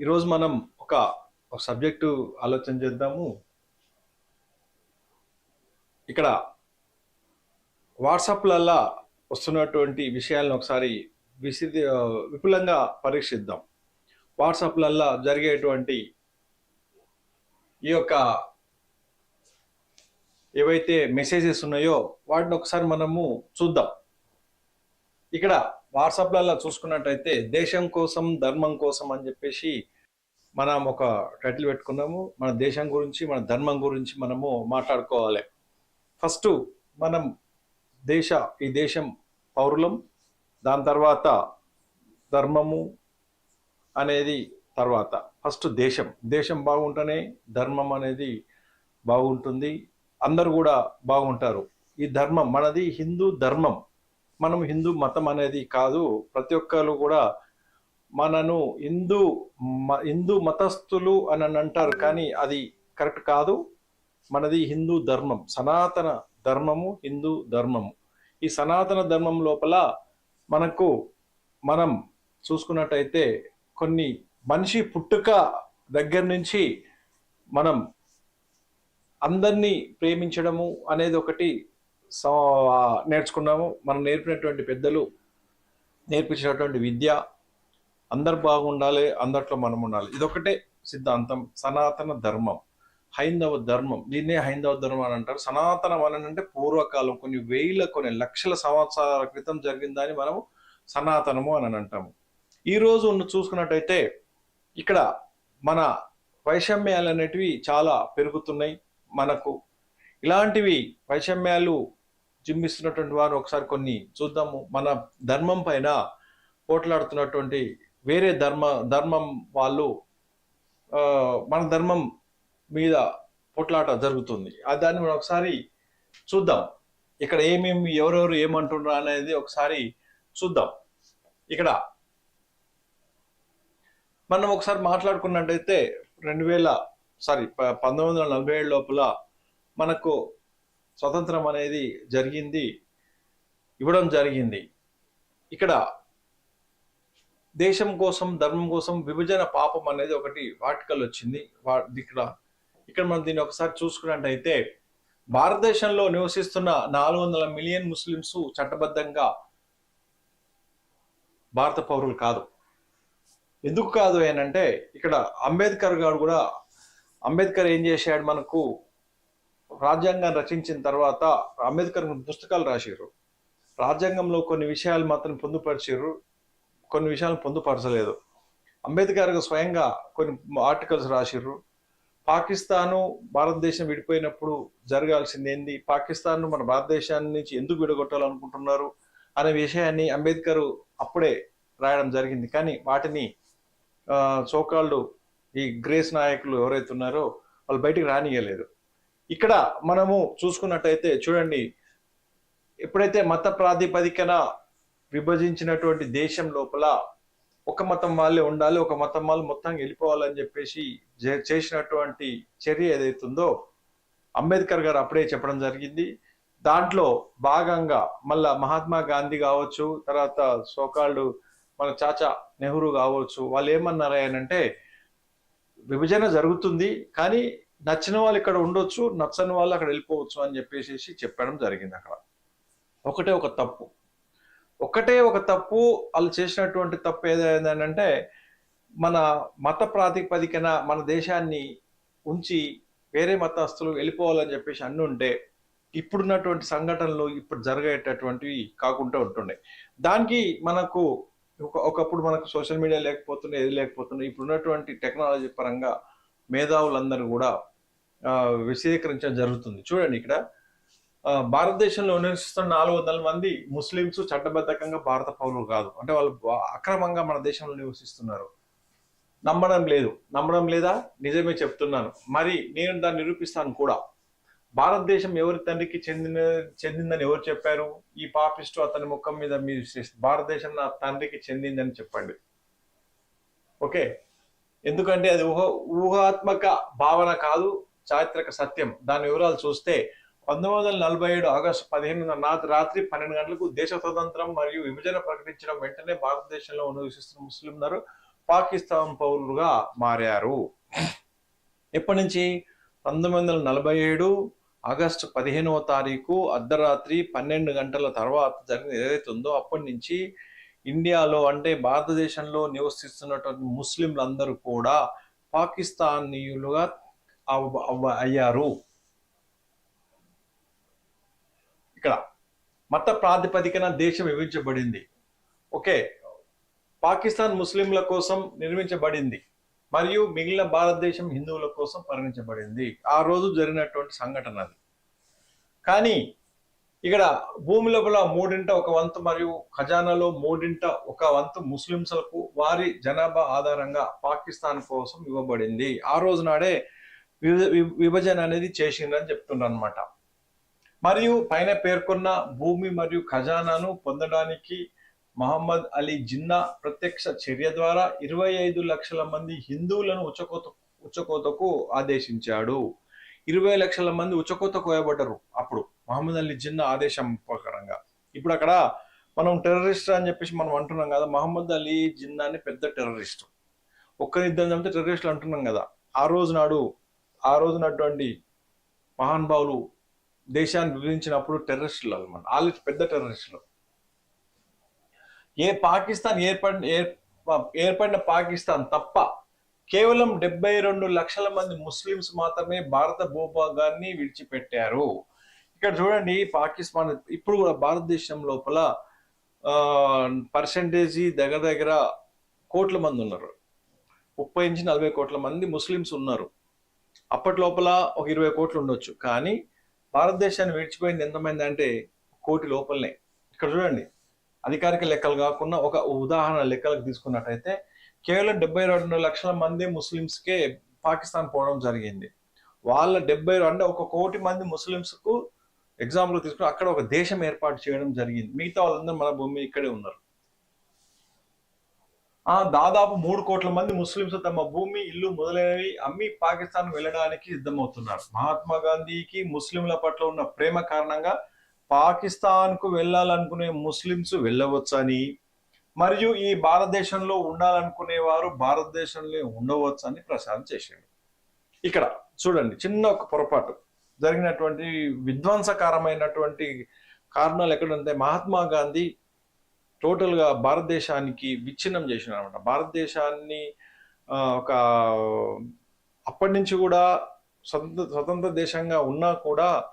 ఈరోజు మనం ఒక ఒక సబ్జెక్టు ఆలోచన చేద్దాము. ఇక్కడ వాట్సాప్లల్లా వస్తున్నటువంటి విషయాలను ఒకసారి విసి విపులంగా పరీక్షిద్దాం. వాట్సాప్లల్లా జరిగేటువంటి ఈ యొక్క ఏవైతే మెసేజెస్ ఉన్నాయో వాటిని ఒకసారి మనము చూద్దాం. ఇక్కడ వాట్సాప్లలో చూసుకున్నట్టయితే దేశం కోసం ధర్మం కోసం అని చెప్పేసి మనం ఒక టైటిల్ పెట్టుకున్నాము. మన దేశం గురించి మన ధర్మం గురించి మనము మాట్లాడుకోవాలి. ఫస్ట్ మనం దేశ ఈ దేశం పౌరులం. దాని తర్వాత ధర్మము అనేది తర్వాత. ఫస్ట్ దేశం. దేశం బాగుంటేనే ధర్మం అనేది బాగుంటుంది. అందరు కూడా బాగుంటారు. ఈ ధర్మం మనది హిందూ ధర్మం. మనం హిందూ మతం అనేది కాదు. ప్రతి ఒక్కరు కూడా మనను హిందూ మ- హిందూ మతస్థులు అని అంటారు. కానీ అది కరెక్ట్ కాదు. మనది హిందూ ధర్మం. సనాతన ధర్మము హిందూ ధర్మము. ఈ సనాతన ధర్మం లోపల మనకు మనం చూసుకున్నట్టయితే కొన్ని మనిషి పుట్టుక దగ్గర నుంచి మనం అందరినీ ప్రేమించడము అనేది ఒకటి నేర్చుకున్నాము. మనం నేర్పినటువంటి పెద్దలు నేర్పించినటువంటి విద్య అందరు బాగుండాలి అందట్లో మనం ఉండాలి. ఇదొకటే సిద్ధాంతం. సనాతన ధర్మం. హైందవ ధర్మం. దీన్నే హైందవ ధర్మం అని అంటారు. సనాతనం అని అంటే పూర్వకాలం కొన్ని వేల కొన్ని లక్షల సంవత్సరాల క్రితం జరిగిందని మనము సనాతనము అని అంటాము. ఈరోజు ఉన్న చూసుకున్నట్టయితే ఇక్కడ మన వైషమ్యాలు అనేటివి చాలా పెరుగుతున్నాయి. మనకు ఇలాంటివి వైషమ్యాలు జిమ్మిస్తున్నటువంటి వారు ఒకసారి కొన్ని చూద్దాము. మన ధర్మం పైన పోట్లాడుతున్నటువంటి వేరే ధర్మ ధర్మం వాళ్ళు మన ధర్మం మీద పోట్లాట జరుగుతుంది. దాన్ని మనం ఒకసారి చూద్దాం. ఇక్కడ ఏమేమి ఎవరెవరు ఏమంటున్నారు అనేది ఒకసారి చూద్దాం. ఇక్కడ మనం ఒకసారి మాట్లాడుకున్నట్టయితే రెండు వేల సారీ ప- పంతొమ్మిది వందల నలభై ఏడు లోపల మనకు స్వతంత్రం అనేది జరిగింది ఇవ్వడం జరిగింది. ఇక్కడ దేశం కోసం ధర్మం కోసం విభజన పాపం అనేది ఒకటి ఆర్టికల్ వచ్చింది. వా- ఇక్కడ ఇక్కడ మనం దీన్ని ఒకసారి చూసుకున్నట్టయితే భారతదేశంలో నివసిస్తున్న నాలుగు వందల మిలియన్ ముస్లింస్ చట్టబద్ధంగా భారత పౌరులు కాదు. ఎందుకు కాదు ఏంటంటే ఇక్కడ అంబేద్కర్ గారు కూడా అంబేద్కర్ ఏం చేశాడు మనకు రాజ్యాంగం రచించిన తర్వాత అంబేద్కర్ పుస్తకాలు రాసిరు రాజ్యాంగంలో కొన్ని విషయాలు మాత్రం పొందుపరిచారు. కొన్ని విషయాలు పొందుపరచలేదు. అంబేద్కర్ స్వయంగా కొన్ని ఆర్టికల్స్ రాసిర్రు పాకిస్తాను భారతదేశం విడిపోయినప్పుడు జరగాల్సింది ఏంది? పాకిస్తాన్ను మన భారతదేశాన్ని నుంచి ఎందుకు విడగొట్టాలనుకుంటున్నారు? అనే విషయాన్ని అంబేద్కర్ అప్పుడే రాయడం జరిగింది. కానీ వాటిని చోకాళ్ళు ఈ గ్రేస్ నాయకులు ఎవరైతే ఉన్నారో వాళ్ళు బయటికి రానియలేదు. ఇక్కడ మనము చూసుకున్నట్టయితే చూడండి ఎప్పుడైతే మత ప్రాతిపదికన విభజించినటువంటి దేశం లోపల ఒక మతం వాళ్ళే ఉండాలి ఒక మతం వాళ్ళు మొత్తం వెళ్ళిపోవాలని చెప్పేసి చేసినటువంటి చర్య ఏదైతుందో అంబేద్కర్ గారు అప్పుడే చెప్పడం జరిగింది. దాంట్లో భాగంగా మళ్ళా మహాత్మా గాంధీ కావచ్చు తర్వాత సోకాళ్ళు మన చాచా నెహ్రూ కావచ్చు వాళ్ళు ఏమన్నారు అంటే విభజన జరుగుతుంది కానీ నచ్చిన వాళ్ళు ఇక్కడ ఉండొచ్చు నచ్చని వాళ్ళు అక్కడ వెళ్ళిపోవచ్చు అని చెప్పేసి చెప్పడం జరిగింది అక్కడ. ఒకటే ఒక తప్పు. ఒకటే ఒక తప్పు వాళ్ళు చేసినటువంటి తప్పు ఏదైందంటే మన మత ప్రాతిపదికన మన దేశాన్ని ఉంచి వేరే మతస్థులు వెళ్ళిపోవాలని చెప్పేసి అన్ని ఉంటే ఇప్పుడున్నటువంటి సంఘటనలు ఇప్పుడు జరిగేటటువంటివి కాకుండా ఉంటుండే. దానికి మనకు ఒక- ఒకప్పుడు మనకు సోషల్ మీడియా లేకపోతుండే ఏది లేకపోతుండే ఇప్పుడున్నటువంటి టెక్నాలజీ పరంగా మేధావులందరూ కూడా విశదీకరించడం జరుగుతుంది. చూడండి ఇక్కడ. భారతదేశంలో నివసిస్తున్న నాలుగు వందల మంది ముస్లింస్ చట్టబద్ధకంగా భారత పౌరులు కాదు. అంటే వాళ్ళు అక్రమంగా మన దేశంలో నివసిస్తున్నారు. నమ్మడం లేదు. నమ్మడం లేదా? నిజమే చెప్తున్నాను. మరి నేను దాన్ని నిరూపిస్తాను కూడా. భారతదేశం ఎవరి తండ్రికి చెందిన చెందిందని ఎవరు చెప్పారు? ఈ పాపిస్టు అతని ముఖం మీద మీరు భారతదేశం నా తండ్రికి చెందిందని చెప్పండి. ఓకే? ఎందుకంటే అది ఊహ ఊహాత్మక భావన కాదు. చారిత్రక సత్యం. దాని వివరాలు చూస్తే పంతొమ్మిది వందల నలభై ఏడు ఆగస్టు పదిహేను రాత్రి పన్నెండు గంటలకు దేశ స్వతంత్రం మరియు విభజన ప్రకటించడం వెంటనే భారతదేశంలో నివసిస్తున్న ముస్లింలు పాకిస్తాన్ పౌరులుగా మారారు. ఎప్పటి నుంచి? పంతొమ్మిది వందల నలభై ఏడు ఆగస్టు పదిహేనవ తారీఖు అర్ధరాత్రి పన్నెండు గంటల తర్వాత జరిగిన ఏదైతే ఉందో అప్పటి నుంచి ఇండియాలో అంటే భారతదేశంలో నివసిస్తున్నటువంటి ముస్లింలందరూ కూడా పాకిస్తానీయులుగా అయ్యారు. ఇక్కడ మత ప్రాతిపదికన దేశం విభజించబడింది. ఓకే. పాకిస్తాన్ ముస్లింల కోసం నిర్మించబడింది. మరియు మిగిలిన భారతదేశం హిందువుల కోసం పరిగణించబడింది. ఆ రోజు జరిగినటువంటి సంఘటన అది. కానీ ఇక్కడ భూమి లోపల మూడింట ఒక వంతు మరియు ఖజానాలో మూడింట ఒక వంతు ముస్లింలకు వారి జనాభా ఆధారంగా పాకిస్తాన్ కోసం ఇవ్వబడింది. ఆ రోజు నాడే విభజన అనేది చేసిందని చెప్తున్నారు అనమాట మరియు పైన పేర్కొన్న భూమి మరియు ఖజానాను పొందడానికి మహమ్మద్ అలీ జిన్నా ప్రత్యక్ష చర్య ద్వారా ఇరవై ఐదు లక్షల మంది హిందువులను ఉచ్చకోత ఉచ్చకోతకు ఆదేశించాడు. ఇరవై లక్షల మంది ఉచ్చకోత కోయబడ్డరు అప్పుడు మహమ్మద్ అలీ జిన్నా ఆదేశం ప్రకారంగా. ఇప్పుడు అక్కడ మనం టెర్రరిస్ట్ అని చెప్పేసి మనం అంటున్నాం కదా మహమ్మద్ అలీ జిన్నాని పెద్ద టెర్రరిస్ట్. ఒక్కరిద్దరు చంపితే టెర్రరిస్టులు అంటున్నాం కదా. ఆ రోజు నాడు ఆ రోజునటువంటి మహానుభావులు దేశాన్ని విభజించినప్పుడు టెర్రరిస్టులు అనమాట. వాళ్ళు పెద్ద టెర్రరిస్టులు. ఏ పాకిస్తాన్ ఏర్పడిన ఏర్పడిన పాకిస్తాన్ తప్ప కేవలం డెబ్బై రెండు లక్షల మంది ముస్లిమ్స్ మాత్రమే భారత భూభాగాన్ని విడిచిపెట్టారు. ఇక్కడ చూడండి పాకిస్తాన్ ఇప్పుడు కూడా భారతదేశం లోపల పర్సంటేజీ దగ్గర దగ్గర కోట్ల మంది ఉన్నారు. ముప్పై నుంచి నలభై కోట్ల మంది ముస్లిమ్స్ ఉన్నారు. అప్పటి లోపల ఒక ఇరవై కోట్లు ఉండొచ్చు. కానీ భారతదేశాన్ని విడిచిపోయింది ఎంతమంది అంటే కోటి లోపలనే. ఇక్కడ చూడండి అధికారిక లెక్కలు కాకుండా ఒక ఉదాహరణ లెక్కలకు తీసుకున్నట్టయితే కేవలం డెబ్బై రెండు లక్షల మంది ముస్లిమ్స్కే పాకిస్తాన్ పోవడం జరిగింది. వాళ్ళ డెబ్బై అంటే ఒక కోటి మంది ముస్లిమ్స్కు ఎగ్జాంపుల్ తీసుకుని అక్కడ ఒక దేశం ఏర్పాటు చేయడం జరిగింది. మిగతా వాళ్ళందరూ మన భూమి ఇక్కడే ఉన్నారు. దాదాపు మూడు కోట్ల మంది ముస్లింస్ తమ భూమి ఇల్లు మొదలైనవి అమ్మి పాకిస్తాన్ వెళ్ళడానికి సిద్ధమవుతున్నారు. మహాత్మా గాంధీకి ముస్లింల పట్ల ఉన్న ప్రేమ కారణంగా పాకిస్తాన్కు వెళ్ళాలనుకునే ముస్లింస్ వెళ్ళవచ్చని మరియు ఈ భారతదేశంలో ఉండాలనుకునే వారు భారతదేశంలో ఉండవచ్చని ప్రచారం చేశాడు ఇక్కడ చూడండి చిన్న ఒక పొరపాటు. జరిగినటువంటి విధ్వంసకరమైనటువంటి కారణాలు ఎక్కడంటే మహాత్మా గాంధీ టోటల్గా భారతదేశానికి విచ్ఛిన్నం చేసిన అనమాట భారతదేశాన్ని ఒక అప్పటి నుంచి కూడా స్వతంత్ర స్వతంత్ర దేశంగా ఉన్నా కూడా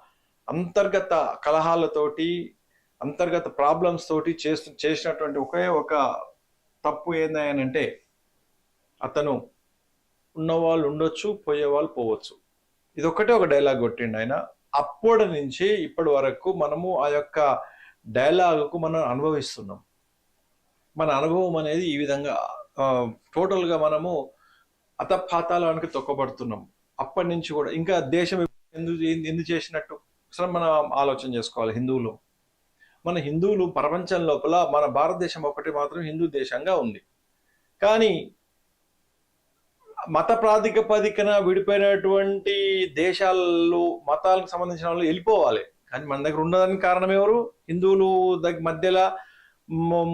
అంతర్గత కలహాలతోటి అంతర్గత ప్రాబ్లమ్స్ తోటి చేస్తు చేసినటువంటి ఒకే ఒక తప్పు ఏందనంటే అతను ఉన్నవాళ్ళు ఉండొచ్చు పోయేవాళ్ళు పోవచ్చు. ఇది ఒక డైలాగ్ కొట్టిండు ఆయన. అప్పటి నుంచి ఇప్పటి వరకు మనము ఆ యొక్క డైలాగుకు మనం అనుభవిస్తున్నాం. మన అనుభవం అనేది ఈ విధంగా టోటల్గా మనము అతపాతాలానికి తొక్కబడుతున్నాం. అప్పటి నుంచి కూడా ఇంకా దేశం ఎందుకు ఎందుకు చేసినట్టు అసలు మనం ఆలోచన చేసుకోవాలి హిందువులు. మన హిందువులు ప్రపంచం లోపల మన భారతదేశం ఒకటి మాత్రం హిందూ దేశంగా ఉంది. కానీ మత ప్రాతిపదికన విడిపోయినటువంటి దేశాల్లో మతాలకు సంబంధించిన వాళ్ళు వెళ్ళిపోవాలి. కానీ మన దగ్గర ఉండడానికి కారణం ఎవరు? హిందువులు దగ్గర మధ్యలో మ-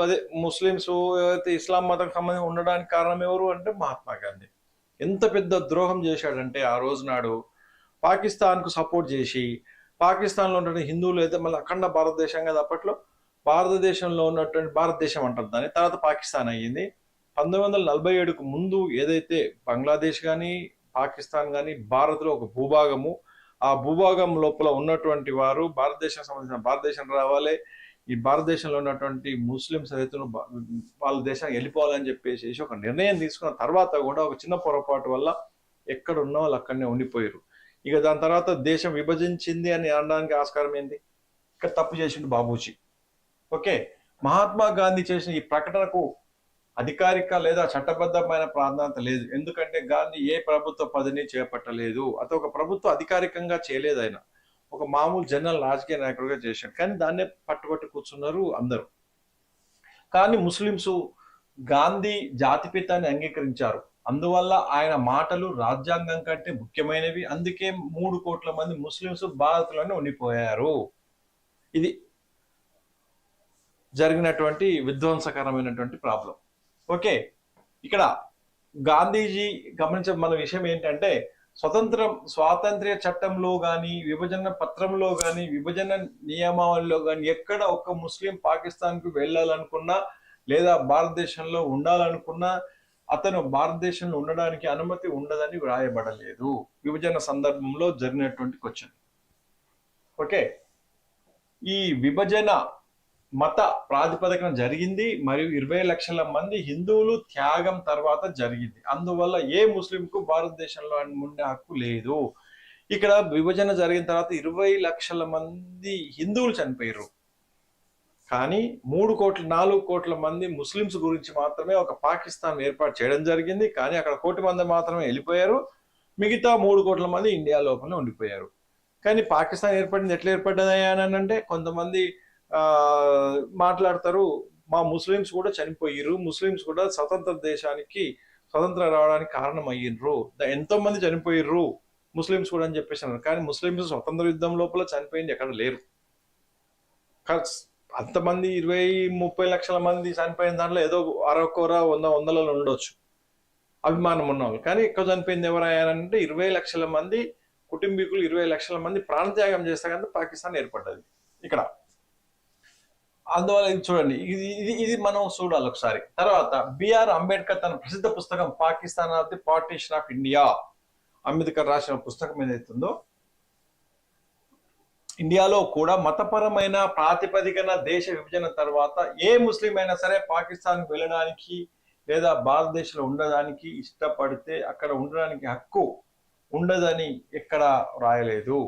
అదే ముస్లిమ్స్ అయితే ఇస్లాం మతం సంబంధించి ఉండడానికి కారణం ఎవరు అంటే మహాత్మా గాంధీ. ఎంత పెద్ద ద్రోహం చేశాడంటే ఆ రోజు నాడు పాకిస్తాన్కు సపోర్ట్ చేసి పాకిస్తాన్లో ఉన్నటువంటి హిందువులు అయితే మళ్ళీ అఖండ భారతదేశం కదా అప్పట్లో? భారతదేశంలో ఉన్నటువంటి భారతదేశం అంటారు దాన్ని. తర్వాత పాకిస్తాన్ అయ్యింది. పంతొమ్మిది వందల నలభై ఏడుకు ముందు ఏదైతే బంగ్లాదేశ్ కానీ పాకిస్తాన్ కానీ భారత్లో ఒక భూభాగము ఆ భూభాగం లోపల ఉన్నటువంటి వారు భారతదేశం సంబంధించిన భారతదేశం రావాలి ఈ భారతదేశంలో ఉన్నటువంటి ముస్లిం ఏదైతే వాళ్ళ దేశానికి వెళ్ళిపోవాలని చెప్పేసి ఒక నిర్ణయం తీసుకున్న తర్వాత కూడా ఒక చిన్న పొరపాటు వల్ల ఎక్కడ ఉన్న వాళ్ళు అక్కడనే ఉండిపోయారు. ఇక దాని తర్వాత దేశం విభజించింది అని అనడానికి ఆస్కారం ఏంది? ఇక్కడ తప్పు చేసిండు బాబూజీ. ఓకే? మహాత్మా గాంధీ చేసిన ఈ ప్రకటనకు అధికారిక లేదా చట్టబద్ధమైన ప్రాధాన్యత లేదు. ఎందుకంటే గాంధీ ఏ ప్రభుత్వ పదవిని చేపట్టలేదు. అతను ఒక ప్రభుత్వ అధికారికంగా చేయలేదు ఆయన. ఒక మామూలు జనరల్ రాజకీయ నాయకుడిగా చేశాడు. కానీ దాన్నే పట్టుబట్టి కూర్చున్నారు అందరూ. కానీ ముస్లిమ్స్ గాంధీ జాతిపితాన్ని అంగీకరించారు. అందువల్ల ఆయన మాటలు రాజ్యాంగం కంటే ముఖ్యమైనవి. అందుకే మూడు కోట్ల మంది ముస్లింస్ భారత్లోనే ఉండిపోయారు. ఇది జరిగినటువంటి విధ్వంసకరమైనటువంటి ప్రాబ్లం. ఓకే. ఇక్కడ గాంధీజీ గమనించే మన విషయం ఏంటంటే స్వతంత్రం స్వాతంత్ర్య చట్టంలో కానీ విభజన పత్రంలో కానీ విభజన నియమావళిలో కానీ ఎక్కడ ఒక ముస్లిం పాకిస్తాన్కు వెళ్ళాలనుకున్నా లేదా భారతదేశంలో ఉండాలనుకున్నా అతను భారతదేశంలో ఉండడానికి అనుమతి ఉండదని వ్రాయబడలేదు. విభజన సందర్భంలో జరిగినటువంటి క్వశ్చన్. ఓకే. ఈ విభజన మత ప్రాతిపదికన జరిగింది మరియు ఇరవై లక్షల మంది హిందువులు త్యాగం తర్వాత జరిగింది. అందువల్ల ఏ ముస్లింకు భారతదేశంలో ఉండే హక్కు లేదు. ఇక్కడ విభజన జరిగిన తర్వాత ఇరవై లక్షల మంది హిందువులు చనిపోయారు కానీ మూడు కోట్ల నాలుగు కోట్ల మంది ముస్లిమ్స్ గురించి మాత్రమే ఒక పాకిస్తాన్ ఏర్పాటు చేయడం జరిగింది. కానీ అక్కడ కోటి మంది మాత్రమే వెళ్ళిపోయారు. మిగతా మూడు కోట్ల మంది ఇండియా లోపలనే ఉండిపోయారు. కానీ పాకిస్తాన్ ఏర్పడింది ఎట్లా ఏర్పడ్డది అని అంటే కొంతమంది మాట్లాడతారు. మా ముస్లిమ్స్ కూడా చనిపోయారు ముస్లిమ్స్ కూడా స్వతంత్ర దేశానికి స్వతంత్రం రావడానికి కారణం అయ్యిండ్రు ఎంతో మంది చనిపోయిర్రు ముస్లిమ్స్ కూడా అని చెప్పేసి అన్నారు. కానీ ముస్లిమ్స్ స్వతంత్ర యుద్ధం లోపల చనిపోయింది ఎక్కడ లేరు. అంతమంది ఇరవై ముప్పై లక్షల మంది చనిపోయిన దాంట్లో ఏదో అరకొర వంద వందలలో ఉండొచ్చు. అభిమానం ఉన్నవాళ్ళు. కానీ ఎక్కువ చనిపోయింది ఎవరయ్యారంటే ఇరవై లక్షల మంది కుటుంబీకులు ఇరవై లక్షల మంది ప్రాణత్యాగం చేస్తే కనుక పాకిస్తాన్ ఏర్పడ్డది. ఇక్కడ. అందువల్ల ఇది చూడండి ఇది ఇది ఇది మనం చూడాలి ఒకసారి. తర్వాత బిఆర్ అంబేద్కర్ తన ప్రసిద్ధ పుస్తకం Pakistan of the partition of India. Ambedkar రాసిన పుస్తకం ఏదైతుందో ఇండియాలో కూడా మతపరమైన ప్రాతిపదికన దేశ విభజన తర్వాత ఏ ముస్లిం అయినా సరే పాకిస్తాన్ వెళ్ళడానికి లేదా భారతదేశంలో ఉండడానికి ఇష్టపడితే అక్కడ ఉండడానికి హక్కు ఉండదని ఎక్కడ రాయలేదు.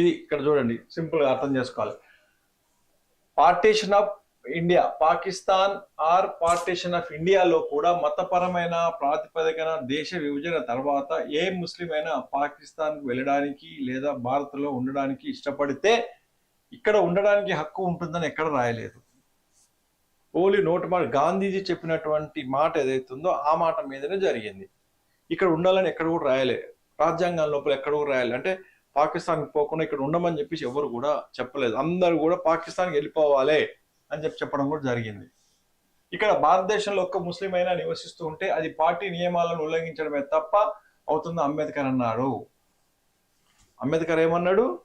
ఇది ఇక్కడ చూడండి సింపుల్గా అర్థం చేసుకోవాలి. Partition of India Pakistan or partition of ఇండియాలో కూడా మతపరమైన ప్రాతిపదికన దేశ విభజన తర్వాత ఏ ముస్లిం అయినా పాకిస్తాన్కు వెళ్ళడానికి లేదా భారత్లో ఉండడానికి ఇష్టపడితే ఇక్కడ ఉండడానికి హక్కు ఉంటుందని ఎక్కడ రాయలేదు. ఓలీ నోటి మాట గాంధీజీ చెప్పినటువంటి మాట ఏదైతుందో ఆ మాట మీదనే జరిగింది. ఇక్కడ ఉండాలని ఎక్కడ కూడా రాయలే. రాజ్యాంగం లోపల ఎక్కడ కూడా రాయాలి. అంటే పాకిస్తాన్ పోకుండా ఇక్కడ ఉండమని చెప్పేసి ఎవరు కూడా చెప్పలేదు. అందరూ కూడా పాకిస్తాన్కి వెళ్ళిపోవాలి అని చెప్పి చెప్పడం కూడా జరిగింది. ఇక్కడ భారతదేశంలో ఒక్క ముస్లిం అయినా నివసిస్తూ ఉంటే అది పార్టీ నియమాలను ఉల్లంఘించడమే తప్ప అవుతుంది అంబేద్కర్ అన్నాడు. అంబేద్కర్ ఏమన్నాడు?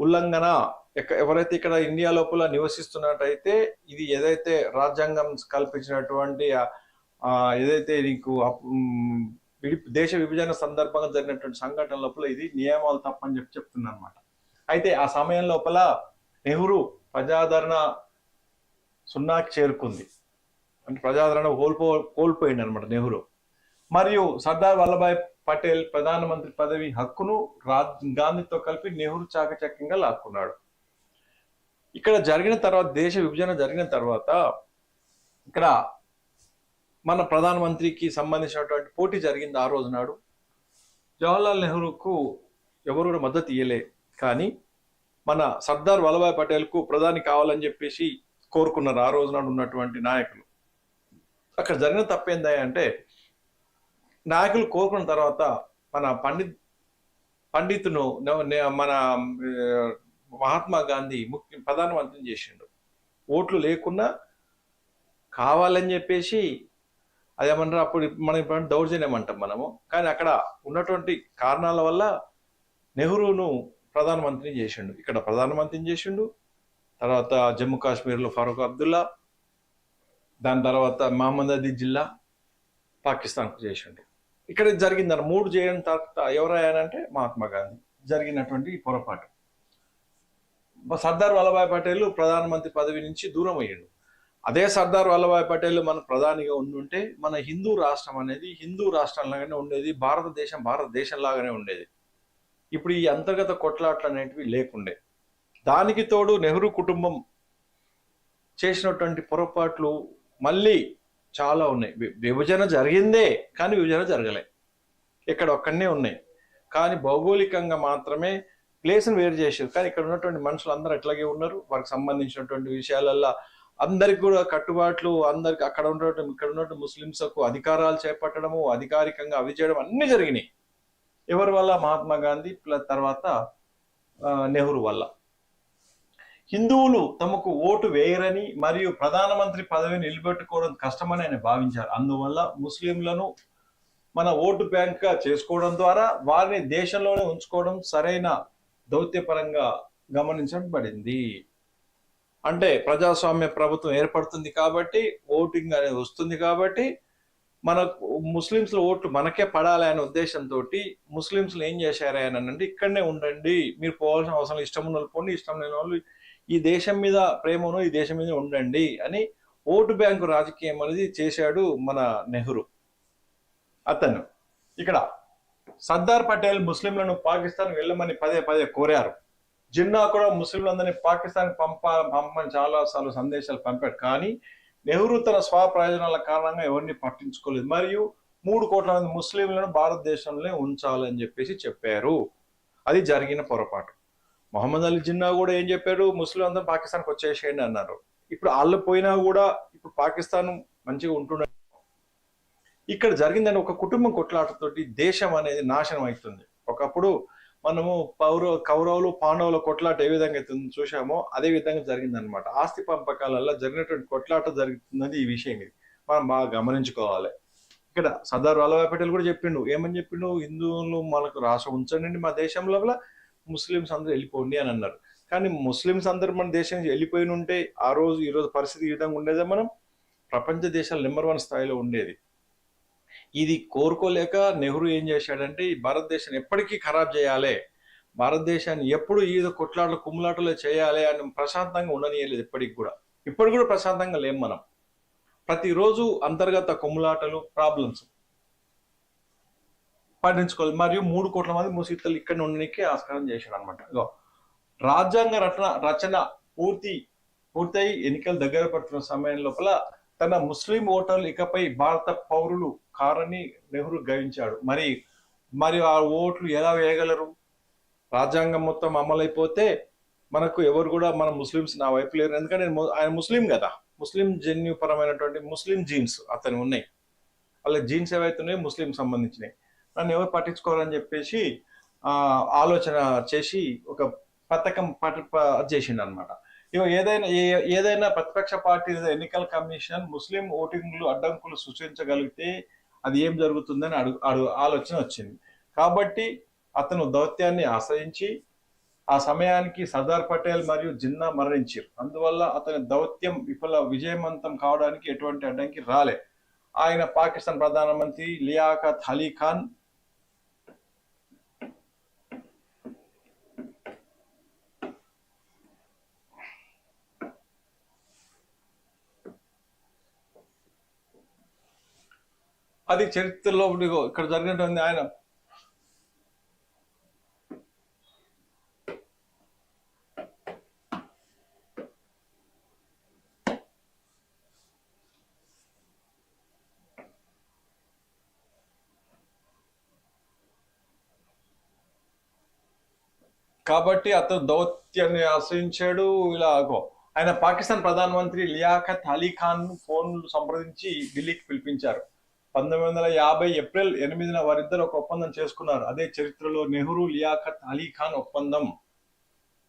ఉల్లంఘన. ఎక్క- ఎవరైతే ఇక్కడ ఇండియా లోపల నివసిస్తున్నట్టయితే ఇది ఏదైతే రాజ్యాంగం కల్పించినటువంటి ఏదైతే నీకు దేశ విభజన సందర్భంగా జరిగినటువంటి సంఘటన లోపల ఇది నియమాలు తప్పని చెప్పి చెప్తున్నా అనమాట అయితే ఆ సమయం లోపల నెహ్రూ ప్రజాదరణ సున్నాకి చేరుకుంది. అంటే ప్రజాదరణ కోల్పో కోల్పోయింది అనమాట నెహ్రూ. మరియు సర్దార్ వల్లభాయ్ పటేల్ ప్రధానమంత్రి పదవి హక్కును రాజ్ గాంధీతో కలిపి నెహ్రూ చాకచక్యంగా లాక్కున్నాడు. ఇక్కడ జరిగిన తర్వాత దేశ విభజన జరిగిన తర్వాత ఇక్కడ మన ప్రధానమంత్రికి సంబంధించినటువంటి పోటీ జరిగింది ఆ రోజు నాడు. జవహర్లాల్ నెహ్రూకు ఎవరు కూడా మద్దతు ఇయ్యలే. కానీ మన సర్దార్ వల్లభాయ్ పటేల్కు ప్రధాని కావాలని చెప్పేసి కోరుకున్నారు ఆ రోజు నాడు ఉన్నటువంటి నాయకులు. అక్కడ జరిగిన తప్పేందా అంటే నాయకులు కోరుకున్న తర్వాత మన పండిత్ పండితును మన మహాత్మా గాంధీ ముఖ్య ప్రధానమంత్రిని చేసిండు. ఓట్లు లేకున్నా కావాలని చెప్పేసి అదేమన్నారు అప్పుడు మనం ఇప్పుడు దౌర్జన్యం అంటాం మనము. కానీ అక్కడ ఉన్నటువంటి కారణాల వల్ల నెహ్రూను ప్రధానమంత్రిని చేసిండు. ఇక్కడ ప్రధానమంత్రిని చేసిండు. తర్వాత జమ్మూ కాశ్మీర్లో ఫరూక్ అబ్దుల్లా దాని తర్వాత మహమ్మద్ జిల్లా పాకిస్తాన్కు చేసిండు. ఇక్కడ ఇది జరిగిందని మూడు చేయడం తర్వాత ఎవరయ్యానంటే మహాత్మా గాంధీ జరిగినటువంటి పొరపాటు. సర్దార్ వల్లభాయ్ పటేల్ ప్రధానమంత్రి పదవి నుంచి దూరం అయ్యాడు. అదే సర్దార్ వల్లభాయ్ పటేల్ మన ప్రధానిగా ఉండుంటే మన హిందూ రాష్ట్రం అనేది హిందూ రాష్ట్రంలాగానే ఉండేది భారతదేశం భారతదేశం లాగానే ఉండేది. ఇప్పుడు ఈ అంతర్గత కొట్లాట్లు అనేటివి లేకుండే. దానికి తోడు నెహ్రూ కుటుంబం చేసినటువంటి పొరపాట్లు మళ్ళీ చాలా ఉన్నాయి. విభజన జరిగిందే కానీ విభజన జరగలే. ఇక్కడ ఒక్కనే ఉన్నాయి. కానీ భౌగోళికంగా మాత్రమే ప్లేస్ని వేరు చేశారు. కానీ ఇక్కడ ఉన్నటువంటి మనుషులు అందరూ అట్లాగే ఉన్నారు? వారికి సంబంధించినటువంటి విషయాలల్లో అందరికి కూడా కట్టుబాట్లు అందరికి అక్కడ ఉండటం ఇక్కడ ఉండటం ముస్లింస్కు అధికారాలు చేపట్టడము అధికారికంగా అవి చేయడం అన్ని జరిగినాయి. ఎవరి వల్ల? మహాత్మా గాంధీ ప్లస్ తర్వాత నెహ్రూ వల్ల. హిందువులు తమకు ఓటు వేయరని మరియు ప్రధానమంత్రి పదవిని నిలబెట్టుకోవడం కష్టమని ఆయన భావించారు. అందువల్ల ముస్లింలను మన ఓటు బ్యాంక్గా చేసుకోవడం ద్వారా వారిని దేశంలోనే ఉంచుకోవడం సరైన దౌత్యపరంగా గమనించబడింది. అంటే ప్రజాస్వామ్య ప్రభుత్వం ఏర్పడుతుంది కాబట్టి ఓటింగ్ అనేది వస్తుంది కాబట్టి మనకు ముస్లింస్ ఓట్లు మనకే పడాలి అనే ఉద్దేశంతో ముస్లింస్లు ఏం చేశారు అని అంటే ఇక్కడనే ఉండండి మీరు పోవాల్సిన అవసరం ఇష్టం ఉన్న వాళ్ళు పోండి ఇష్టం లేని వాళ్ళు ఈ దేశం మీద ప్రేమను ఈ దేశం మీద ఉండండి అని ఓటు బ్యాంకు రాజకీయం అనేది చేశాడు మన నెహ్రూ. అతను. ఇక్కడ సర్దార్ పటేల్ ముస్లింలను పాకిస్తాన్ వెళ్ళమని పదే పదే కోరారు. జిన్నా కూడా ముస్లింలందరినీ పాకిస్తాన్ పంప పంపని చాలా సార్లు సందేశాలు పంపాడు. కానీ నెహ్రూ తన స్వ ప్రయోజనాల కారణంగా ఎవరిని పట్టించుకోలేదు. మరియు మూడు కోట్ల మంది ముస్లింలను భారతదేశంలో ఉంచాలని చెప్పేసి చెప్పారు. అది జరిగిన పొరపాటు. మొహమ్మద్ అలీ జిన్నా కూడా ఏం చెప్పారు ముస్లిం అందరూ పాకిస్తాన్కి వచ్చేసేయండి అన్నారు. ఇప్పుడు వాళ్ళు పోయినా కూడా ఇప్పుడు పాకిస్తాన్ మంచిగా ఉంటున్నారు ఇక్కడ జరిగిందని ఒక కుటుంబం కొట్లాటతోటి దేశం అనేది నాశనం అవుతుంది. ఒకప్పుడు మనము పౌరవ కౌరవులు పాండవుల కొట్లాట ఏ విధంగా అయితే చూసామో అదే విధంగా జరిగిందనమాట ఆస్తి పంపకాలలో జరిగినటువంటి కొట్లాట జరుగుతున్నది ఈ విషయం ఇది. మనం బాగా గమనించుకోవాలి. ఇక్కడ సర్దార్ వల్లభాయ్ పటేల్ కూడా చెప్పిండు. ఏమని చెప్పిండు? హిందువులు మనకు రాష్ట్రం ఉంచండి మా దేశం లోపల ముస్లిమ్స్ అందరూ వెళ్ళిపోండి అని అన్నారు. కానీ ముస్లిమ్స్ అందరూ మన దేశం నుంచి వెళ్ళిపోయి ఉంటే ఆ రోజు ఈ రోజు పరిస్థితి ఈ విధంగా ఉండేదే మనం? ప్రపంచ దేశాలు నెంబర్ వన్ స్థాయిలో ఉండేది. ఇది కోరుకోలేక నెహ్రూ ఏం చేశాడంటే ఈ భారతదేశాన్ని ఎప్పటికీ ఖరాబ్ చేయాలి. భారతదేశాన్ని ఎప్పుడు ఈదో కొట్లాటలు కుమ్ములాటలు చేయాలి అని ప్రశాంతంగా ఉండనియలేదు ఇప్పటికి కూడా. ఇప్పుడు కూడా ప్రశాంతంగా లేం మనం. ప్రతిరోజు అంతర్గత కుమ్ములాటలు ప్రాబ్లమ్స్ పండించుకోవాలి మరియు మూడు కోట్ల మంది ముసీతలు ఇక్కడ ఉండడానికి ఆస్కారం చేశాడు అనమాట రాజ్యాంగ రచన రచన పూర్తి పూర్తయి ఎన్నికలు దగ్గర పడుతున్న సమయం లోపల తన ముస్లిం ఓటర్లు ఇకపై భారత పౌరులు కారణి నెహ్రూ గ్రహించాడు మరి మరి ఆ ఓట్లు ఎలా వేయగలరు? రాజ్యాంగం మొత్తం అమలైపోతే మనకు ఎవరు కూడా మన ముస్లిమ్స్ నా వైపు లేరు. ఎందుకంటే నేను ఆయన ముస్లిం కదా. ముస్లిం జన్యుపరమైనటువంటి ముస్లిం జీన్స్ అతను ఉన్నాయి. వాళ్ళ జీన్స్ ఏవైతే ఉన్నాయో ముస్లిం సంబంధించినవి. నన్ను ఎవరు పట్టించుకోవాలని చెప్పేసి ఆలోచన చేసి ఒక పథకం పట్ట చేసిండు అనమాట ఇక ఏదైనా ఏ- ఏదైనా ప్రతిపక్ష పార్టీ ఎన్నికల కమిషన్ ముస్లిం ఓటింగ్లు అడ్డంకులు సృష్టించగలిగితే అది ఏం జరుగుతుందని అడుగు అడుగు ఆలోచన వచ్చింది. కాబట్టి అతను దౌత్యాన్ని ఆశ్రయించి ఆ సమయానికి సర్దార్ పటేల్ మరియు జిన్నా మరణించారు. అందువల్ల అతని దౌత్యం విఫల విజయవంతం కావడానికి ఎటువంటి అడ్డంకి రాలే. ఆయన పాకిస్తాన్ ప్రధానమంత్రి లియాఖత్ అలీ ఖాన్ అది చరిత్రలో ఇక్కడ జరిగినటువంటి ఆయన. కాబట్టి అతను దౌత్యాన్ని ఆశ్రయించాడు ఇలాగో ఆయన పాకిస్తాన్ ప్రధానమంత్రి లియాఖత్ అలీ ఖాన్ ఫోన్ సంప్రదించి ఢిల్లీకి పిలిపించారు. పంతొమ్మిది వందల యాభై ఏప్రిల్ ఎనిమిదిన వారిద్దరు ఒక ఒప్పందం చేసుకున్నారు. అదే చరిత్రలో నెహ్రూ లియాఖత్ అలీ ఖాన్ ఒప్పందం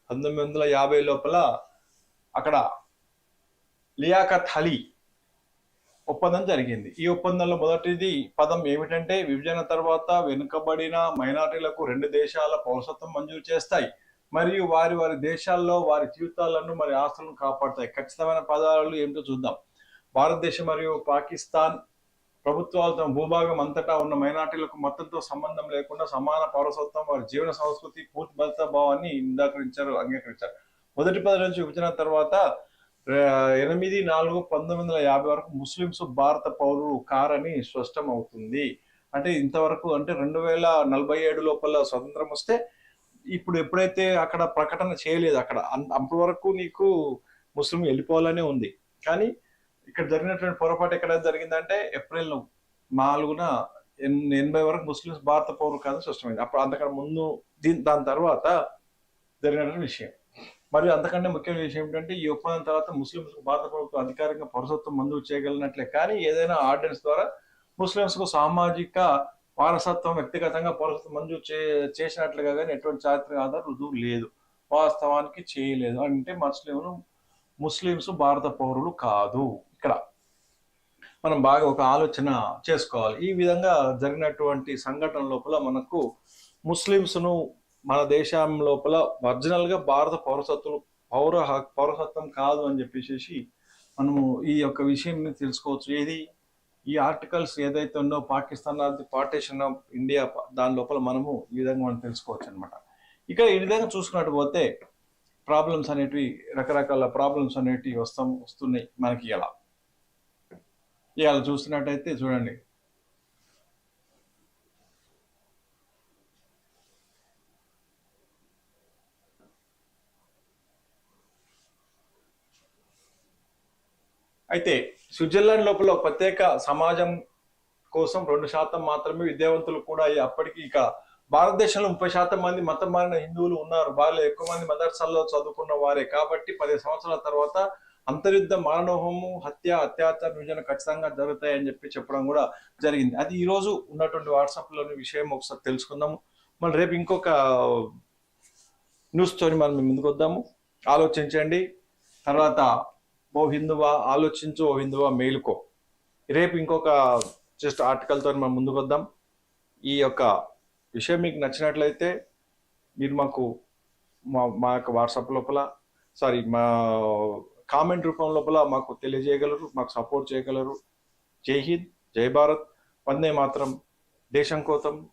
పంతొమ్మిది వందల యాభై లోపల అక్కడ లియాఖత్ అలీ ఒప్పందం జరిగింది. ఈ ఒప్పందంలో మొదటిది పదం ఏమిటంటే విభజన తర్వాత వెనుకబడిన మైనారిటీలకు రెండు దేశాల పౌరసత్వం మంజూరు చేస్తాయి. మరియు వారి వారి దేశాల్లో వారి జీవితాలను మరి ఆస్తులను కాపాడతాయి. ఖచ్చితమైన పదాలు ఏమిటో చూద్దాం. భారతదేశం మరియు పాకిస్తాన్ ప్రభుత్వాలు తమ భూభాగం అంతటా ఉన్న మైనార్టీలకు మతంతో సంబంధం లేకుండా సమాన పౌరసత్వం వారి జీవన సంస్కృతి పూర్తి భద్రతా భావాన్ని నిరాకరించారు అంగీకరించారు. మొదటి పది నుంచి విభజన తర్వాత ఎనిమిది నాలుగు పంతొమ్మిది వందల యాభై వరకు ముస్లింస్ భారత పౌరులు కారని స్పష్టం అవుతుంది అంటే ఇంతవరకు అంటే రెండు వేల నలభై ఏడు లోపల స్వతంత్రం వస్తే ఇప్పుడు ఎప్పుడైతే అక్కడ ప్రకటన చేయలేదు అక్కడ అంత వరకు నీకు ముస్లిం వెళ్ళిపోవాలనే ఉంది. కానీ ఇక్కడ జరిగినటువంటి పొరపాటు ఎక్కడ జరిగిందంటే ఏప్రిల్ నాలుగున ఎన్- ఎనభై వరకు ముస్లిమ్స్ భారత పౌరులు కాదని స్పష్టమైంది అప్పుడు అంతకన్నా ముందు దీని దాని తర్వాత జరిగినటువంటి విషయం. మరియు అంతకంటే ముఖ్యమైన విషయం ఏంటంటే ఈ ఒప్పందం తర్వాత ముస్లింస్ భారత ప్రభుత్వం అధికారికంగా పౌరసత్వం మంజూరు చేయగలిగినట్లే కానీ ఏదైనా ఆర్డినెన్స్ ద్వారా ముస్లింస్కు సామాజిక వారసత్వం వ్యక్తిగతంగా పౌరసత్వం మంజూరు చే చేసినట్లుగా కానీ ఎటువంటి చారిత్రక ఆధారం రుజువు లేదు. వాస్తవానికి చేయలేదు. అంటే ముస్లింలు ముస్లిమ్స్ భారత పౌరులు కాదు. ఇక్కడ మనం బాగా ఒక ఆలోచన చేసుకోవాలి. ఈ విధంగా జరిగినటువంటి సంఘటన లోపల మనకు ముస్లిమ్స్ను మన దేశం లోపల ఒరిజినల్గా భారత పౌరసత్వం పౌర హక్- పౌరసత్వం కాదు అని చెప్పేసి మనము ఈ యొక్క విషయాన్ని తెలుసుకోవచ్చు. ఏది? ఈ ఆర్టికల్స్ ఏదైతే ఉందో పాకిస్తాన్ పార్టీషన్ ఆఫ్ ఇండియా దాని లోపల మనము ఈ విధంగా మనం తెలుసుకోవచ్చు అనమాట ఇక ఈ విధంగా చూసుకున్నట్టు పోతే ప్రాబ్లమ్స్ అనేటివి రకరకాల ప్రాబ్లమ్స్ అనేటివి వస్తాం వస్తున్నాయి మనకి ఎలా ఇవాళ చూస్తున్నట్టయితే చూడండి. అయితే స్విట్జర్లాండ్ లోపల ప్రత్యేక సమాజం కోసం రెండు శాతం మాత్రమే విద్యావంతులు కూడా అప్పటికి ఇక భారతదేశంలో ముప్పై శాతం మంది మతం మారిన హిందువులు ఉన్నారు. వారిలో ఎక్కువ మంది మదర్సాల్లో చదువుకున్న వారే. కాబట్టి పది సంవత్సరాల తర్వాత అంతర్యుద్ధ మానవహము హత్య అత్యాచార విభజన ఖచ్చితంగా జరుగుతాయని చెప్పి చెప్పడం కూడా జరిగింది. అది ఈ రోజు ఉన్నటువంటి వాట్సాప్లోని విషయం ఒకసారి తెలుసుకుందాము. మళ్ళీ రేపు ఇంకొక న్యూస్ తోని మనం ముందుకు వద్దాము. ఆలోచించండి. తర్వాత ఓ హిందువా ఆలోచించు ఓ హిందువా మేలుకో. రేపు ఇంకొక జస్ట్ ఆర్టికల్తో మనం ముందుకు వద్దాం. ఈ యొక్క విషయం మీకు నచ్చినట్లయితే మీరు మాకు మా మా యొక్క వాట్సాప్ లోపల సారీ మా కామెంట్ రూపం లోపల మాకు తెలియజేయగలరు మాకు సపోర్ట్ చేయగలరు. జై హింద్ జై భారత్. వందే మాత్రం. దేశం కోసం